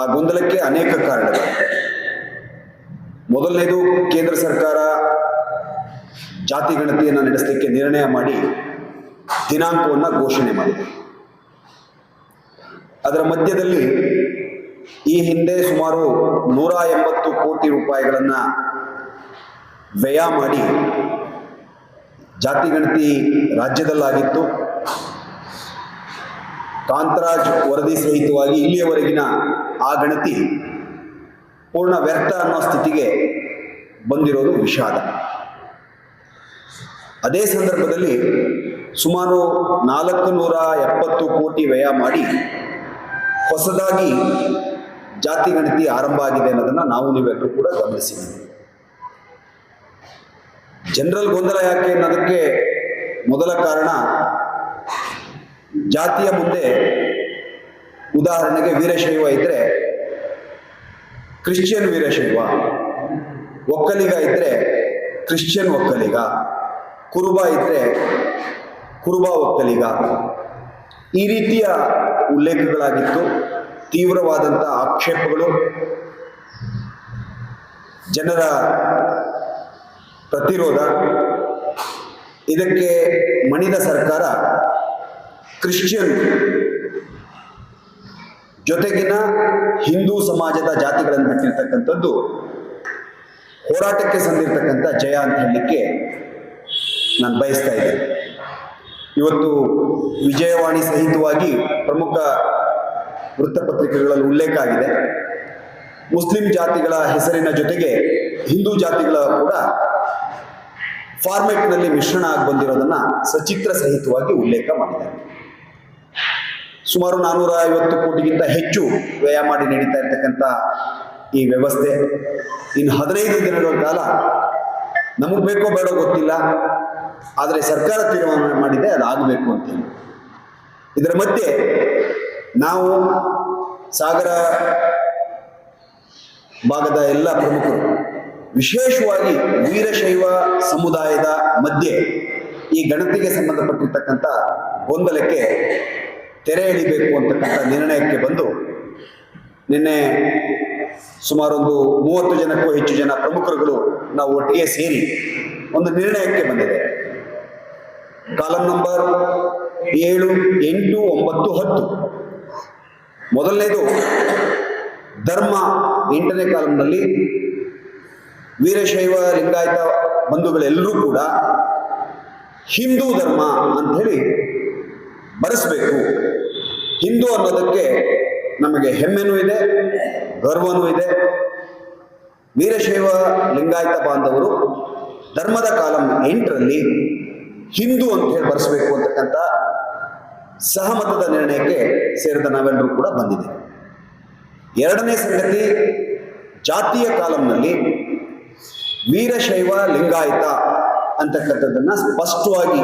ಆ ಗೊಂದಲಕ್ಕೆ ಅನೇಕ ಕಾರಣಗಳು. ಮೊದಲನೇದು, ಕೇಂದ್ರ ಸರ್ಕಾರ ಜಾತಿ ಗಣತಿಯನ್ನು ನಡೆಸಲಿಕ್ಕೆ ನಿರ್ಣಯ ಮಾಡಿ ದಿನಾಂಕವನ್ನು ಘೋಷಣೆ ಮಾಡಿದೆ. ಅದರ ಮಧ್ಯದಲ್ಲಿ ಈ ಹಿಂದೆ ಸುಮಾರು ನೂರ ಎಂಬತ್ತು ಕೋಟಿ ರೂಪಾಯಿಗಳನ್ನು ವ್ಯಯ ಮಾಡಿ ಜಾತಿ ಗಣತಿ ರಾಜ್ಯದಲ್ಲಾಗಿತ್ತು. ಕಾಂತರಾಜ್ ವರದಿ ಸಹಿತವಾಗಿ ಇಲ್ಲಿಯವರೆಗಿನ ಆ ಗಣತಿ ಪೂರ್ಣ ವ್ಯರ್ಥ ಅನ್ನೋ ಸ್ಥಿತಿಗೆ ಬಂದಿರೋದು ವಿಷಾದ. ಅದೇ ಸಂದರ್ಭದಲ್ಲಿ ಸುಮಾರು ನಾಲ್ಕು ನೂರ ಎಪ್ಪತ್ತು ಕೋಟಿ ವ್ಯಯ ಮಾಡಿ ಹೊಸದಾಗಿ ಜಾತಿ ಗಣತಿ ಆರಂಭ ಆಗಿದೆ ಅನ್ನೋದನ್ನು ನಾವು ನೀವೆಲ್ಲರೂ ಕೂಡ ಗಮನಿಸಿದ್ದೀವಿ ಜನರಲ್ ಗೊಂದಲ ಯಾಕೆ ಅನ್ನೋದಕ್ಕೆ ಮೊದಲ ಕಾರಣ ಜಾತಿಯ ಮುಂದೆ ಉದಾಹರಣೆಗೆ ವೀರಶೈವ ಇದ್ರೆ, ಕ್ರಿಶ್ಚಿಯನ್ ವೀರಶೈವ, ಒಕ್ಕಲಿಗ ಇದ್ರೆ ಕ್ರಿಶ್ಚಿಯನ್ ಒಕ್ಕಲಿಗ, ಕುರುಬ ಇದ್ರೆ ಕುರುಬ ಒಕ್ಕಲಿಗ. ಈ ರೀತಿಯ ಉಲ್ಲೇಖಗಳಾಗಿತ್ತು ತೀವ್ರವಾದಂಥ ಆಕ್ಷೇಪಗಳು. ಜನರ ಪ್ರತಿರೋಧ. ಇದಕ್ಕೆ ಮಣಿದ ಸರ್ಕಾರ ಕ್ರಿಶ್ಚಿಯನ್ ಜೊತೆಗಿನ ಹಿಂದೂ ಸಮಾಜದ ಜಾತಿಗಳನ್ನು ಬಿಟ್ಟಿರ್ತಕ್ಕಂಥದ್ದು ಹೋರಾಟಕ್ಕೆ ಸಂದಿರ್ತಕ್ಕಂಥ ಜಯ ಅಂತ ಹೇಳಲಿಕ್ಕೆ ನಾನು ಬಯಸ್ತಾ ಇದ್ದೇನೆ. ಇವತ್ತು ವಿಜಯವಾಣಿ ಸಹಿತವಾಗಿ ಪ್ರಮುಖ ವೃತ್ತಪತ್ರಿಕೆಗಳಲ್ಲಿ ಉಲ್ಲೇಖ ಆಗಿದೆ. ಮುಸ್ಲಿಂ ಜಾತಿಗಳ ಹೆಸರಿನ ಜೊತೆಗೆ ಹಿಂದೂ ಜಾತಿಗಳ ಕೂಡ ಫಾರ್ಮೆಟ್ನಲ್ಲಿ ಮಿಶ್ರಣ ಆಗಿ ಬಂದಿರೋದನ್ನ ಸಚಿತ್ರ ಸಹಿತವಾಗಿ ಉಲ್ಲೇಖ ಮಾಡಿದ್ದಾರೆ. ಸುಮಾರು ನಾನೂರ ಐವತ್ತು ಕೋಟಿಗಿಂತ ಹೆಚ್ಚು ವ್ಯಯ ಮಾಡಿ ನಡೀತಾ ಇರ್ತಕ್ಕಂಥ ಈ ವ್ಯವಸ್ಥೆ. ಇನ್ನು ಹದಿನೈದು ದಿನಗಳ ಕಾಲ ನಮಗೆ ಬೇಕೋ ಬೇಡೋ ಗೊತ್ತಿಲ್ಲ, ಆದರೆ ಸರ್ಕಾರ ತೀರ್ಮಾನ ಮಾಡಿದೆ ಅದಾಗಬೇಕು ಅಂತೇಳಿ ಇದರ ಮಧ್ಯೆ ನಾವು ಸಾಗರ ಭಾಗದ ಎಲ್ಲ ಪ್ರಮುಖರು, ವಿಶೇಷವಾಗಿ ವೀರಶೈವ ಸಮುದಾಯದ ಮಧ್ಯೆ ಈ ಗಣತಿಗೆ ಸಂಬಂಧಪಟ್ಟಿರ್ತಕ್ಕಂಥ ಗೊಂದಲಕ್ಕೆ ತೆರೆ ಎಳಿಬೇಕು ಅಂತಕ್ಕಂಥ ನಿರ್ಣಯಕ್ಕೆ ಬಂದು ನಿನ್ನೆ ಸುಮಾರೊಂದು ಮೂವತ್ತು ಜನಕ್ಕೂ ಹೆಚ್ಚು ಜನ ಪ್ರಮುಖರುಗಳು ನಾವು ಒಟ್ಟಿಗೆ ಸೇರಿ ಒಂದು ನಿರ್ಣಯಕ್ಕೆ ಬಂದಿದೆ. ಕಾಲಂ ನಂಬರ್ ಏಳು, ಎಂಟು, ಒಂಬತ್ತು, ಹತ್ತು. ಮೊದಲನೇದು ಧರ್ಮ ಎಂಟನೇ ಕಾಲಂನಲ್ಲಿ ವೀರಶೈವ ಲಿಂಗಾಯತ ಬಂಧುಗಳೆಲ್ಲರೂ ಕೂಡ ಹಿಂದೂ ಧರ್ಮ ಅಂತ ಬರೆಸಬೇಕು. ಹಿಂದೂ ಅನ್ನೋದಕ್ಕೆ ನಮಗೆ ಹೆಮ್ಮೆನೂ ಇದೆ, ಗರ್ವನೂ ಇದೆ. ವೀರಶೈವ ಲಿಂಗಾಯತ ಬಾಂಧವರು ಧರ್ಮದ ಕಾಲಂ ಎಂಟರಲ್ಲಿ ಹಿಂದೂ ಅಂತ ಹೇಳಿ ಬರೆಸಬೇಕು ಅಂತಕ್ಕಂಥ ಸಹಮತದ ನಿರ್ಣಯಕ್ಕೆ ಸೇರಿದ ನಾವೆಲ್ಲರೂ ಕೂಡ ಬಂದಿದೆ ಎರಡನೇ ಸಂಗತಿ, ಜಾತಿಯ ಕಾಲಂನಲ್ಲಿ ವೀರಶೈವ ಲಿಂಗಾಯತ ಅಂತಕ್ಕಂಥದ್ದನ್ನು ಸ್ಪಷ್ಟವಾಗಿ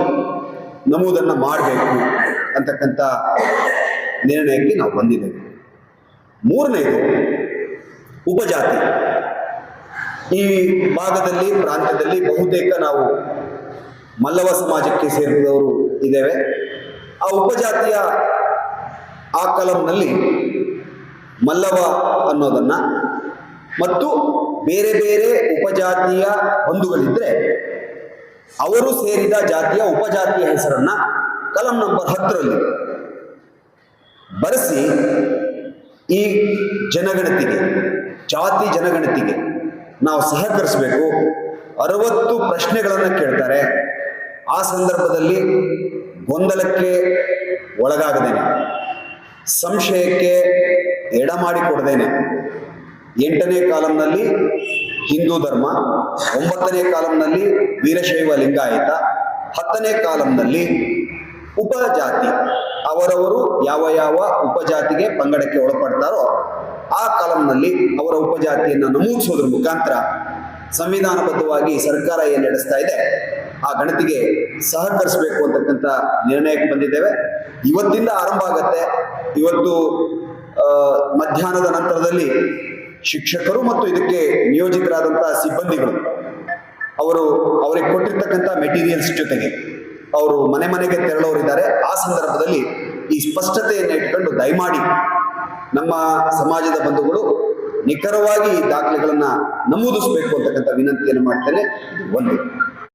ನಮೂದನ್ನ ಮಾಡಬೇಕು ಅಂತಕ್ಕಂಥ ನಿರ್ಣಯಕ್ಕೆ ನಾವು ಬಂದಿದ್ದೇವೆ ಮೂರನೇದು ಉಪಜಾತಿ. ಈ ಭಾಗದಲ್ಲಿ, ಪ್ರಾಂತ್ಯದಲ್ಲಿ ಬಹುತೇಕ ನಾವು ಮಲ್ಲವ ಸಮಾಜಕ್ಕೆ ಸೇರಿದವರು ಇದ್ದೇವೆ. ಆ ಉಪಜಾತಿಯ ಆ ಕಲಂನಲ್ಲಿ ಮಲ್ಲವ ಅನ್ನೋದನ್ನ ಮತ್ತು ಬೇರೆ ಬೇರೆ ಉಪಜಾತಿಯ ಬಂಧುಗಳಿದ್ರೆ ಅವರು ಸೇರಿದ ಜಾತಿಯ ಉಪಜಾತಿಯ ಹೆಸರನ್ನ ಕಲಂ ನಂಬರ್ ಹತ್ತರಲ್ಲಿ ಬರೆಸಿ ಈ ಜನಗಣತಿಗೆ, ಜಾತಿ ಜನಗಣತಿಗೆ ನಾವು ಸಹಕರಿಸಬೇಕು. ಅರವತ್ತು ಪ್ರಶ್ನೆಗಳನ್ನು ಕೇಳ್ತಾರೆ. ಆ ಸಂದರ್ಭದಲ್ಲಿ ಗೊಂದಲಕ್ಕೆ ಒಳಗಾಗದೇನೆ. ಸಂಶಯಕ್ಕೆ ಎಡ ಮಾಡಿಕೊಡದೇನೆ. ಎಂಟನೇ ಕಾಲಂನಲ್ಲಿ ಹಿಂದೂ ಧರ್ಮ, ಒಂಬತ್ತನೇ ಕಾಲಂನಲ್ಲಿ ವೀರಶೈವ ಲಿಂಗಾಯತ, ಹತ್ತನೇ ಕಾಲಂನಲ್ಲಿ ಉಪಜಾತಿ. ಅವರವರು ಯಾವ ಯಾವ ಉಪಜಾತಿಗೆ ಪಂಗಡಕ್ಕೆ ಒಳಪಡ್ತಾರೋ ಆ ಕಾಲಂನಲ್ಲಿ ಅವರ ಉಪಜಾತಿಯನ್ನು ನಮೂದಿಸೋದ್ರ ಮುಖಾಂತರ ಸಂವಿಧಾನಬದ್ಧವಾಗಿ ಸರ್ಕಾರ ಏನು ನಡೆಸ್ತಾ ಇದೆ, ಆ ಗಣತಿಗೆ ಸಹಕರಿಸಬೇಕು ಅಂತಕ್ಕಂಥ ನಿರ್ಣಯಕ್ಕೆ ಬಂದಿದ್ದೇವೆ. ಇವತ್ತಿಂದ ಆರಂಭ ಆಗತ್ತೆ. ಇವತ್ತು ಮಧ್ಯಾಹ್ನದ ನಂತರದಲ್ಲಿ ಶಿಕ್ಷಕರು ಮತ್ತು ಇದಕ್ಕೆ ನಿಯೋಜಿತರಾದಂತಹ ಸಿಬ್ಬಂದಿಗಳು, ಅವರು ಅವರಿಗೆ ಕೊಟ್ಟಿರ್ತಕ್ಕಂಥ ಮೆಟೀರಿಯಲ್ಸ್ ಜೊತೆಗೆ ಅವರು ಮನೆ ಮನೆಗೆ ತೆರಳೋರಿದ್ದಾರೆ. ಆ ಸಂದರ್ಭದಲ್ಲಿ ಈ ಸ್ಪಷ್ಟತೆಯನ್ನು ಇಟ್ಕೊಂಡು ದಯಮಾಡಿ ನಮ್ಮ ಸಮಾಜದ ಬಂಧುಗಳು ನಿಖರವಾಗಿ ಈ ದಾಖಲೆಗಳನ್ನ ನಮೂದಿಸಬೇಕು ಅಂತಕ್ಕಂಥ ವಿನಂತಿಯನ್ನು ಮಾಡ್ತೇನೆ. ಒಂದು